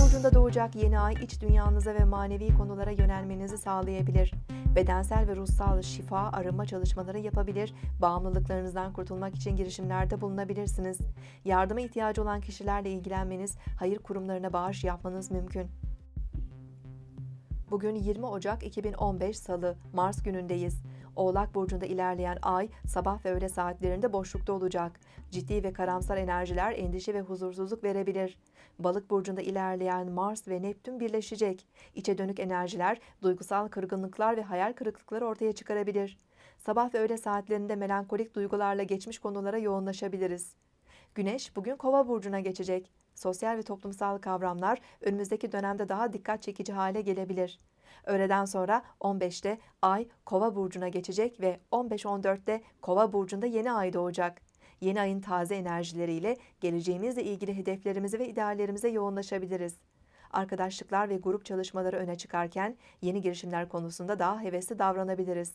burcunda doğacak yeni ay iç dünyanıza ve manevi konulara yönelmenizi sağlayabilir. Bedensel ve ruhsal şifa, arınma çalışmaları yapabilir, bağımlılıklarınızdan kurtulmak için girişimlerde bulunabilirsiniz. Yardıma ihtiyacı olan kişilerle ilgilenmeniz, hayır kurumlarına bağış yapmanız mümkün. Bugün 20 Ocak 2015 Salı, Mars günündeyiz. Oğlak burcunda ilerleyen ay sabah ve öğle saatlerinde boşlukta olacak. Ciddi ve karamsar enerjiler endişe ve huzursuzluk verebilir. Balık burcunda ilerleyen Mars ve Neptün birleşecek. İçe dönük enerjiler duygusal kırgınlıklar ve hayal kırıklıkları ortaya çıkarabilir. Sabah ve öğle saatlerinde melankolik duygularla geçmiş konulara yoğunlaşabiliriz. Güneş bugün Kova burcuna geçecek. Sosyal ve toplumsal kavramlar önümüzdeki dönemde daha dikkat çekici hale gelebilir. Öğleden sonra 15'te Ay Kova burcuna geçecek ve 15-14'te Kova burcunda yeni ay doğacak. Yeni ayın taze enerjileriyle geleceğimizle ilgili hedeflerimize ve ideallerimize yoğunlaşabiliriz. Arkadaşlıklar ve grup çalışmaları öne çıkarken yeni girişimler konusunda daha hevesli davranabiliriz.